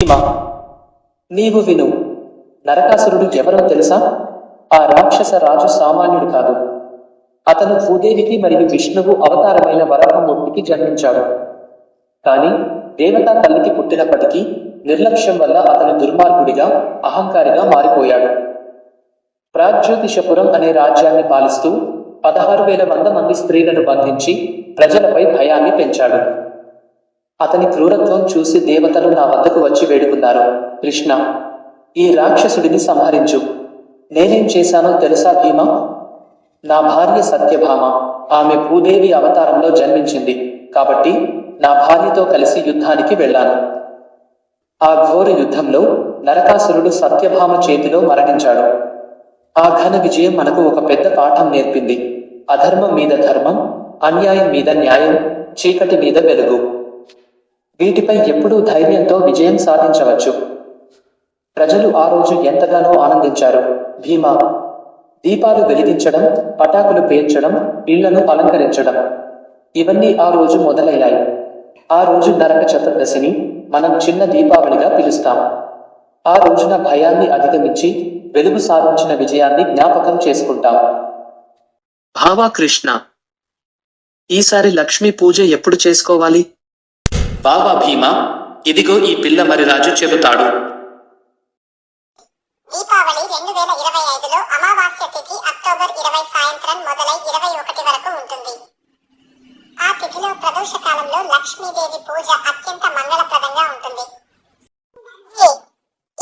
భీమా నీవు విను. నరకాసురుడు ఎవరో తెలుసా? ఆ రాక్షస రాజు సామాన్యుడు కాదు. అతను భూదేవికి మరియు విష్ణువు అవతారమైన వరాహమూర్తికి జన్మించాడు. కానీ దేవతా తల్లికి పుట్టినప్పటికీ నిర్లక్ష్యం వల్ల అతను దుర్మార్గుడిగా అహంకారిగా మారిపోయాడు. ప్రాగ్జ్యోతిషపురం అనే రాజ్యాన్ని పాలిస్తూ పదహారు వేల వంద మంది స్త్రీలను బంధించి ప్రజలపై భయాన్ని పెంచాడు. అతని క్రూరత్వం చూసి దేవతలు నా వద్దకు వచ్చి వేడుకున్నారు. కృష్ణ ఈ రాక్షసుడిని సంహరించు. నేనేం చేశానో తెలుసా భీమ? నా భార్య సత్యభామ ఆమె భూదేవి అవతారంలో జన్మించింది. కాబట్టి నా భార్యతో కలిసి యుద్ధానికి వెళ్ళాను. ఆ ఘోర యుద్ధంలో నరకాసురుడు సత్యభామ చేతిలో మరణించాడు. ఆ ఘన విజయం మనకు ఒక పెద్ద పాఠం నేర్పింది. అధర్మం మీద ధర్మం అన్యాయం మీద న్యాయం చీకటి మీద వెలుగు. వీటిపై ఎప్పుడూ ధైర్యంతో విజయం సాధించవచ్చు. ప్రజలు ఆ రోజు ఎంతగానో ఆనందించారు. భీమా దీపాలు వెలిగించడం పటాకులు పేర్చడం ఇళ్ళను అలంకరించడం. ఇవన్నీ ఆ రోజు మొదలయ్యాయి. ఆ రోజు నరక చతుర్దశిని మనం చిన్న దీపావళిగా పిలుస్తాం. ఆ రోజున భయాన్ని అధిగమించి వెలుగు సాధించిన విజయాన్ని జ్ఞాపకం చేసుకుంటాం. భావా కృష్ణ ఈసారి లక్ష్మీ పూజ ఎప్పుడు చేసుకోవాలి? బావా భీమా ఇదిగో ఈ పిల్ల మరిరాజు చెబుతాడు. దీపావళి రెండు వేల ఇరవై ఐదులో అమావాస్య తిథి అక్టోబర్ ఇరవై సాయంత్రం మొదలై ఇరవై ఒకటి వరకు ఉంటుంది. ఆ తిథిలో ప్రదోష కాలంలో లక్ష్మీదేవి పూజ అత్యంత మంగళప్రదంగా ఉంటుంది. ఈ-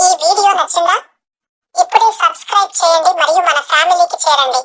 ఈ వీడియో నచ్చిందా? ఇప్పుడే సబ్స్క్రైబ్ చేయండి మరియు మన ఫ్యామిలీకి చేరండి.